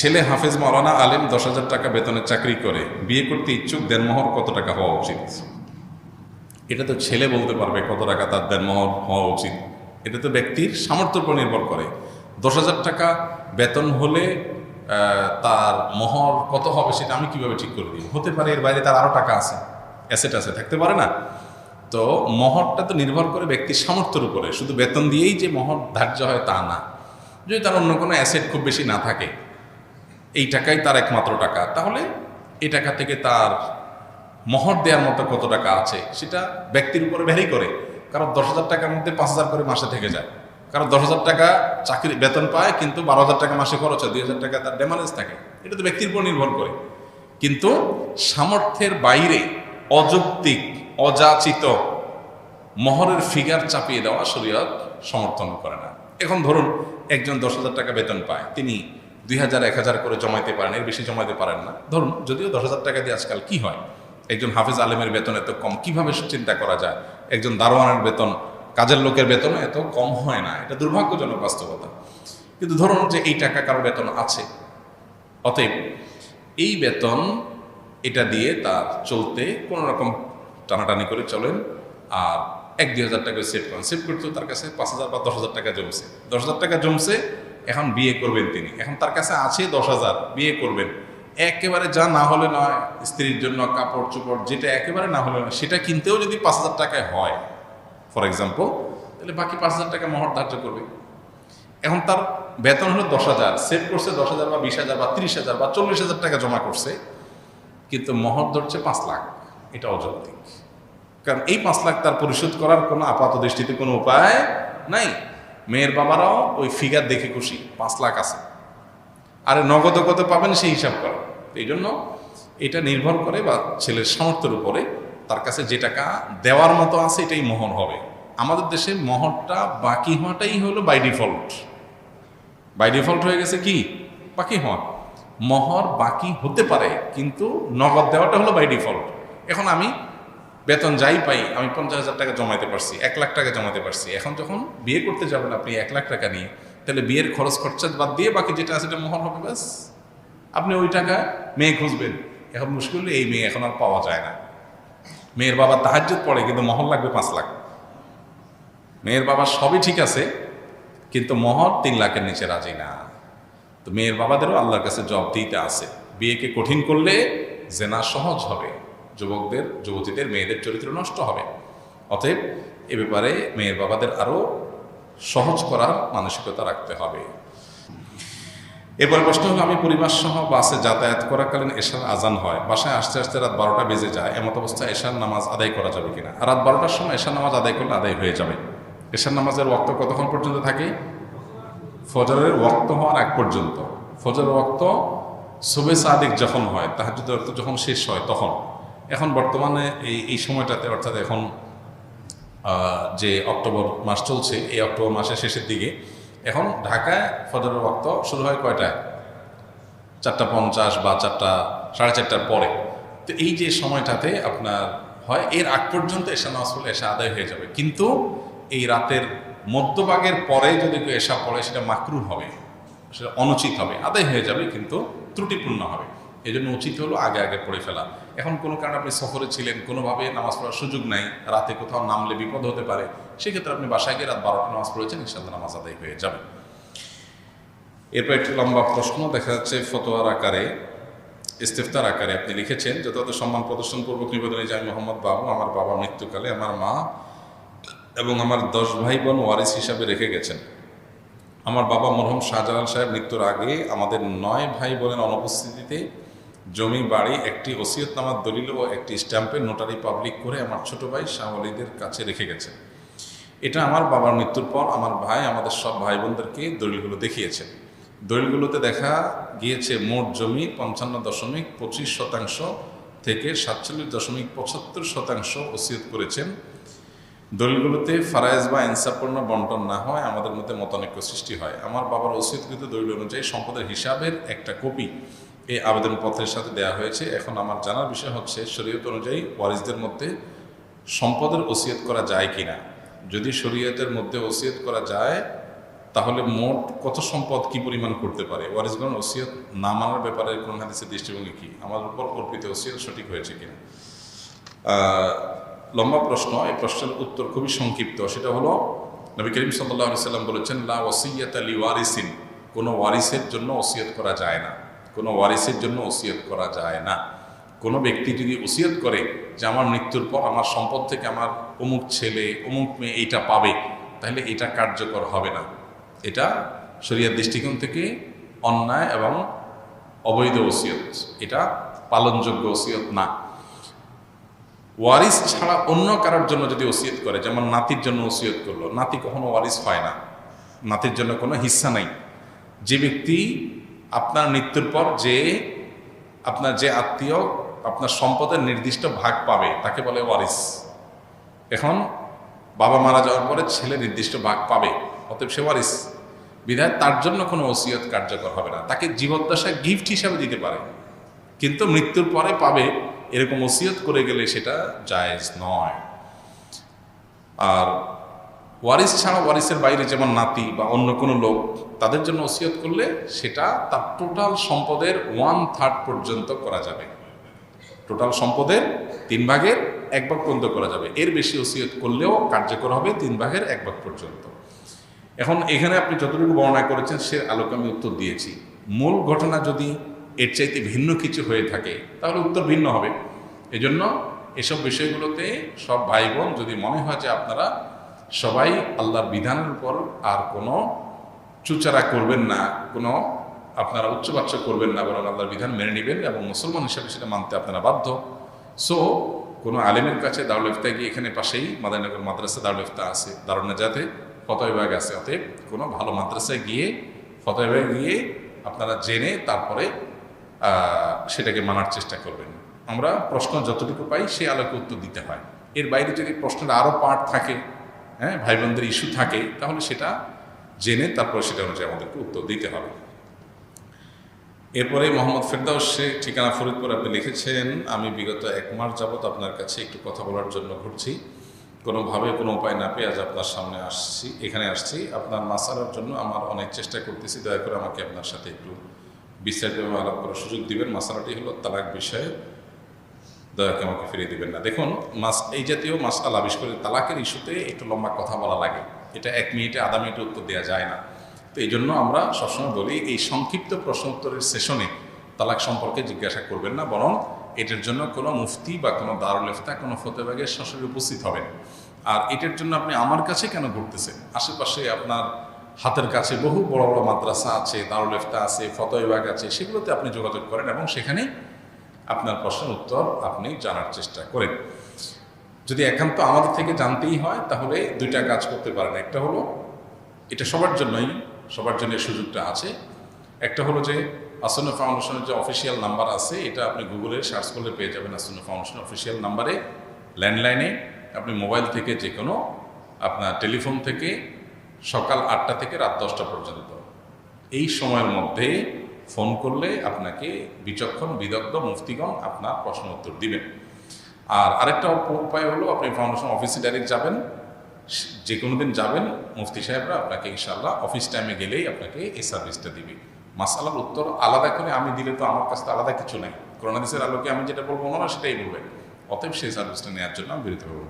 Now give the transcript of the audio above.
ছেলে হাফেজ মৌলানা আলেম দশ হাজার টাকা বেতনের চাকরি করে, বিয়ে করতে ইচ্ছুক দেনমোহর কত টাকা হওয়া উচিত? এটা তো ছেলে বলতে পারবে কত টাকা তার দেনমোহর হওয়া উচিত। এটা তো ব্যক্তির সামর্থ্যের উপর নির্ভর করে। দশ হাজার টাকা বেতন হলে তার মোহর কত হবে সেটা আমি কীভাবে ঠিক করে দিই? হতে পারে এর বাইরে তার আরও টাকা আছে, অ্যাসেট আছে, থাকতে পারে না। তো মহরটা তো নির্ভর করে ব্যক্তির সামর্থ্যের উপরে। শুধু বেতন দিয়েই যে মহর ধার্য হয় তা না। যদি তার অন্য কোনো অ্যাসেট খুব বেশি না থাকে এই টাকাই তার একমাত্র টাকা। তাহলে এই টাকা থেকে তার মহর দেওয়ার মতো কত টাকা আছে, সেটা ব্যক্তির উপরে ভ্যারি করে। কারণ দশ হাজার টাকার মধ্যে পাঁচ হাজার করে মাসে থেকে যায়। কারণ দশ হাজার টাকা চাকরি বেতন পায়, কিন্তু বারো হাজার টাকা মাসে খরচ হয়, দুই হাজার টাকা তার ডেমারেজ থাকে। এটা তো ব্যক্তির উপর নির্ভর করে। কিন্তু সামর্থ্যের বাইরে অযৌক্তিক, অযাচিত মহরের ফিগার চাপিয়ে দেওয়া শরীয়ত সমর্থন করে না। এখন ধরুন, একজন দশ হাজার টাকা বেতন পায়, তিনি দুই হাজার, এক হাজার করে জমাইতে পারেন, এর বেশি জমাইতে পারেন না। ধরুন, যদিও দশ হাজার টাকা দিয়ে আজকাল কি হয়? একজন হাফেজ আলেমের বেতন এত কম, কীভাবে চিন্তা করা যায়? একজন দারোয়ানের বেতন, কাজের লোকের বেতন এত কম হয় না। এটা দুর্ভাগ্যজনক বাস্তবতা। কিন্তু ধরুন যে এই টাকা কারও বেতন আছে, অতএব এই বেতন, এটা দিয়ে তার চলতে কোনো রকম টানাটানি করে চলেন, আর এক দুই হাজার টাকা সেভ করেন। সেভ করতে তার কাছে পাঁচ হাজার বা দশ হাজার টাকা জমছে। দশ হাজার টাকা জমছে এখন বিয়ে করবেন তিনি। এখন তার কাছে আছে দশ হাজার, বিয়ে করবেন। একেবারে যা না হলে নয়, স্ত্রীর জন্য কাপড় চোপড় যেটা একেবারে না হলে নয়, সেটা কিনতেও যদি পাঁচ হাজার টাকায় হয় ফর এক্সাম্পল তাহলে বাকি পাঁচ হাজার টাকা মহর ধার্য করবে। এখন তার বেতন হলো দশ হাজার সেভ করছে দশ হাজার বা বিশ হাজার বা ত্রিশ হাজার বা চল্লিশ হাজার টাকা জমা করছে, কিন্তু মহর ধরছে পাঁচ লাখ। এটা অযৌক্তিক। কারণ এই পাঁচ লাখ তার পরিশোধ করার কোনো আপাত দৃষ্টিতে কোনো উপায় নাই। মেয়ের বাবারাও ওই ফিগার দেখে খুশি, পাঁচ লাখ আছে। আরে নগদ কত পাবেন সেই হিসাব করো। এই জন্য এটা নির্ভর করে বা ছেলের সামর্থ্যের উপরে তার কাছে যে টাকা দেওয়ার মতো আছে এটাই মোহর হবে। আমাদের দেশে মোহরটা বাকি হওয়াটাই হলো বাই ডিফল্ট বাই ডিফল্ট হয়ে গেছে কি? বাকি হওয়া। মহর বাকি হতে পারে, কিন্তু নগদ দেওয়াটা হলো বাই ডিফল্ট এখন আমি বেতন যাই পাই, আমি পঞ্চাশ হাজার টাকা জমাতে পারছি, এক লাখ টাকা জমাতে পারছি। এখন যখন বিয়ে করতে যাবেন আপনি এক লাখ টাকা নিয়ে, তাহলে বিয়ের খরচ খরচা বাদ দিয়ে বাকি যেটা আছে সেটা মোহর হবে, ব্যাস। আপনি ওই টাকা মেয়ে খুঁজবেন। এখন মুশকিল এই মেয়ে এখন আর পাওয়া যায় না। মেয়ের বাবা তাহাজ্জুদ পড়ে, কিন্তু মহর লাগবে পাঁচ লাখ। মেয়ের বাবা সবই ঠিক আছে, কিন্তু মহর তিন লাখের নিচে রাজি না। তো মেয়ের বাবাদেরও আল্লাহর কাছে জব দিতে আছে। বিয়েকে কঠিন করলে জেনা সহজ হবে। যুবকদের, যুবতীদের, মেয়েদের চরিত্র নষ্ট হবে। অতএব এ ব্যাপারে মেয়ের বাবাদের আরও সহজ করার মানসিকতা রাখতে হবে। এরপরে প্রশ্ন হলো, আমি পরিবার সহ বাসে যাতায়াত করাকালীন এশার আজান হয়। বাসায় আসতে আসতে রাত বারোটা বেজে যায়। এমত অবস্থায় এশার নামাজ আদায় করা যাবে কিনা? আর রাত বারোটার সময় এশার নামাজ আদায় করলে আদায় হয়ে যাবে। এশার নামাজের ওক্ত কতক্ষণ পর্যন্ত থাকে? ফজরের ওক্ত হওয়ার আগ পর্যন্ত। ফজরের ওক্ত শুভে সাদিক যখন হয় অর্থ যখন শেষ হয় তখন। এখন বর্তমানে এই এই সময়টাতে, অর্থাৎ এখন যে অক্টোবর মাস চলছে, এই অক্টোবর মাসের শেষের দিকে, এখন ঢাকায় ফজরের ওক্ত শুরু হয় কয়টায়? চারটা পঞ্চাশ বা চারটা, সাড়ে চারটার পরে। তো এই যে সময়টাতে আপনার হয়, এর আগ পর্যন্ত এসা নামাজ পড়লে এসা আদায় হয়ে যাবে। কিন্তু এই রাতের মধ্যভাগের পরে যদি কেউ এসা পড়ে, সেটা মাকরু হবে। সেটা অনুচিত হবে। আদায় হয়ে যাবে, কিন্তু ত্রুটিপূর্ণ হবে। এই জন্য উচিত হলো আগে আগে পড়ে ফেলা। এখন কোনো কারণে আপনি সফরে ছিলেন, কোনোভাবে নামাজ পড়ার সুযোগ নাই, রাতে কোথাও নামলে বিপদ হতে পারে, সেক্ষেত্রে আপনি বাসায় গিয়ে রাত বারোটা নামাজ পড়েছেন ইনশাল্লাহ নামাজ আদায় হয়ে যাবে। এরপর একটি লম্বা প্রশ্ন, দেখা যাচ্ছে ফতোয়ার আকারে, ইস্তেফতার আকারে আপনি লিখেছেন যথাযথ সম্মান প্রদর্শন প্রদর্শনপূর্বক নিবেদনে যাই মোহাম্মদ বাবু, আমার বাবা মৃত্যুকালে আমার মা এবং আমার দশ ভাই বোন ওয়ারিস হিসাবে রেখে গেছেন। আমার বাবা মরহুম শাহজালাল সাহেব মৃত্যুর আগে আমাদের নয় ভাই বোনের অনুপস্থিতিতে জমি, বাড়ি, একটি ওসিয়তনামার দলিল ও একটি স্ট্যাম্পে নোটারি পাবলিক করে আমার ছোট ভাই শাহ আলীদের কাছে রেখে গেছে এটা আমার বাবার মৃত্যুর পর আমার ভাই, আমাদের সব ভাই বোনদেরকে দলিলগুলো দেখিয়েছেন। দলিলগুলোতে দেখা গিয়েছে, মোট জমি পঞ্চান্ন দশমিক পঁচিশ শতাংশ থেকে সাতচল্লিশ দশমিক পঁচাত্তর শতাংশ ওসিয়ত করেছেন। দলিলগুলোতে ফারায়েজ বা ইনসাফপূর্ণ বন্টন না হয়, আমাদের মধ্যে মতানৈক্য সৃষ্টি হয়। আমার বাবার ওসিয়তকৃত দলিল অনুযায়ী সম্পদের হিসাবের একটা কপি এই আবেদনপত্রের সাথে দেওয়া হয়েছে। এখন আমার জানার বিষয় হচ্ছে, শরীয়ত অনুযায়ী ওয়ারিসদের মধ্যে সম্পদের ওসিয়ত করা যায় কিনা? যদি শরীয়তের মধ্যে ওসিয়ত করা যায়, তাহলে মোট কত সম্পদ কি পরিমাণ করতে পারে? ওয়ারিসগণ ওসিয়ত না মানার ব্যাপারে কোন হাদিসের দৃষ্টিভঙ্গি কি? আমার উপর অর্পিত ওসিয়ত সঠিক হয়েছে কিনা? লম্বা প্রশ্ন। এই প্রশ্নের উত্তর খুবই সংক্ষিপ্ত। সেটা হলো, নবী করিম সাল্লাহ সাল্লাম বলেছেন, লা ওসিয়াত আলী ওয়ারিসিন। কোনো ওয়ারিসের জন্য ওসিয়ত করা যায় না। কোনো ওয়ারিসের জন্য ওসিয়ত করা যায় না। কোনো ব্যক্তি যদি ওসিয়ত করে যে আমার মৃত্যুর পর আমার সম্পদ থেকে আমার অমুক ছেলে, অমুক মেয়ে এইটা পাবে, তাহলে এটা কার্যকর হবে না। এটা শরিয়ার দৃষ্টিকোণ থেকে অন্যায় এবং অবৈধ ওসিয়ত। এটা পালনযোগ্য ওসিয়ত না। ওয়ারিস ছাড়া অন্য কারোর জন্য যদি ওসিয়ত করে, যেমন নাতির জন্য ওসিয়ত করল, নাতি কখনো ওয়ারিস হয় না। নাতির জন্য কোনো হিস্সা নাই। যে ব্যক্তি আপনার মৃত্যুর পর যে আপনার যে আত্মীয় আপনার সম্পদের নির্দিষ্ট ভাগ পাবে, তাকে বলে ওয়ারিস। এখন বাবা মারা যাওয়ার পরে ছেলে নির্দিষ্ট ভাগ পাবে, অতএব সে ওয়ারিস। বিধায় তার জন্য কোনো ওসিয়ত কার্যকর হবে না। তাকে জীবদ্দশায় গিফট হিসাবে দিতে পারে। কিন্তু মৃত্যুর পরে পাবে, এরকম ওসিয়ত করে গেলে সেটা জায়েজ নয়। আর ওয়ারিস ছাড়া ওয়ারিসের বাইরে যেমন নাতি বা অন্য কোনো লোক তাদের জন্য ওসিয়ত করলে সেটা তার টোটাল সম্পদের ওয়ান থার্ড পর্যন্ত করা যাবে। টোটাল সম্পদের তিন ভাগের এক ভাগ পর্যন্ত করা যাবে। এর বেশি ওসিয়ত করলেও কার্যকর হবে তিন ভাগের এক ভাগ পর্যন্ত। এখন এখানে আপনি যতটুকু বর্ণনা করেছেন সে আলোকে আমি উত্তর দিয়েছি। মূল ঘটনা যদি এর চাইতে ভিন্ন কিছু হয়ে থাকে, তাহলে উত্তর ভিন্ন হবে। এজন্য এসব বিষয়গুলোতে সব ভাই বোন যদি মনে হয় যে আপনারা সবাই আল্লাহর বিধানের উপর আর কোনো চুচারা করবেন না, কোনো আপনারা উচ্চবাচ্য করবেন না বরং আল্লাহর বিধান মেনে নেবেন এবং মুসলমান হিসাবে সেটা মানতে আপনারা বাধ্য। সো কোনো আলেমের কাছে দারুল ইফতা গিয়ে এখানে পাশেই মাদারনগর মাদ্রাসা দারুল ইফতা আছে, দারুল নাজাতে ফতোয়বাগ আছে। অতএব কোনো ভালো মাদ্রাসায় গিয়ে ফতোয়বাগ গিয়ে আপনারা জেনে তারপরে সেটাকে মানার চেষ্টা করবেন। আমরা প্রশ্ন যতটুকু পাই সে আলোকে উত্তর দিতে হয়। এর বাইরে যদি প্রশ্নের আরও পার্ট থাকে হ্যাঁ ভাই বোনদের ইস্যু থাকে, তাহলে সেটা জেনে তারপরে সেটা অনুযায়ী আমাদেরকে উত্তর দিতে হবে। এরপরে মোহাম্মদ ফেরদাউস শেখ ঠিকানা ফরিদপুর আপনি লিখেছেন, আমি বিগত এক মাস যাবত আপনার কাছে একটু কথা বলার জন্য ঘুরছি। কোনোভাবে কোনো উপায় না পেয়ে আজ আপনার সামনে আসছি, এখানে আসছি। আপনার মাসালার জন্য আমার অনেক চেষ্টা করতেছি। দয়া করে আমাকে আপনার সাথে একটু বিস্তারিতভাবে আলাপ করার সুযোগ দিবেন। মাসালাটি হলো তালাক বিষয়ে। দয়াকে আমাকে ফিরিয়ে দিবেন না। দেখুন, মাস এই জাতীয় মাসালা বিশেষ করে তালাকের ইস্যুতে একটু লম্বা কথা বলা লাগে। এটা এক মিনিটে আধা মিনিটে উত্তর দেওয়া যায় না। তো এই জন্য আমরা সবসময় বলি, এই সংক্ষিপ্ত প্রশ্ন উত্তরের সেশনে তালাক সম্পর্কে জিজ্ঞাসা করবেন না, বরং এটার জন্য কোনো মুফতি বা কোনো দারুল ইফতা কোনো ফতেবাগের সরাসরি উপস্থিত হবেন। আর এটার জন্য আপনি আমার কাছে কেন ঘুরতেছেন? আশেপাশে আপনার হাতের কাছে বহু বড় বড় মাদ্রাসা আছে, দারুল ইফতা আছে ফতোয়বাগ আছে, সেগুলোতে আপনি যোগাযোগ করেন এবং সেখানে আপনার প্রশ্নের উত্তর আপনি জানার চেষ্টা করেন। যদি একান্ত আমাদের থেকে জানতেই হয়, তাহলে দুইটা কাজ করতে পারেন। একটা হলো, এটা সবার জন্যই, সবার জন্য সুযোগটা আছে। একটা হলো যে আসন্ন ফাউন্ডেশনের যে অফিসিয়াল নাম্বার আছে, এটা আপনি গুগলে সার্চ করলে পেয়ে যাবেন আসন্ন ফাউন্ডেশন অফিসিয়াল নাম্বারে ল্যান্ডলাইনে আপনি মোবাইল থেকে যে কোনো আপনার টেলিফোন থেকে সকাল আটটা থেকে রাত দশটা পর্যন্ত। এই সময়ের মধ্যে ফোন করলে আপনাকে বিচক্ষণ, বিদগ্ধ মুফতিগণ আপনার প্রশ্ন উত্তর দিবেন। আর আরেকটা উপায় হলো আপনি ফাউন্ডেশন অফিসে ডাইরেক্ট যাবেন, যে কোনো দিন যাবেন, মুফতি সাহেবরা আপনাকে ইনশাল্লাহ অফিস টাইমে গেলেই আপনাকে এই সার্ভিসটা দিবে। মাসালার উত্তর আলাদা করে আমি দিলে তো আমার কাছে আলাদা কিছু নাই। করোনাদিসের আলোকে আমি যেটা বলব ওনারা সেটাই বলবেন। অতএব সেই সার্ভিসটা নেওয়ার জন্য আমি বিরত হব।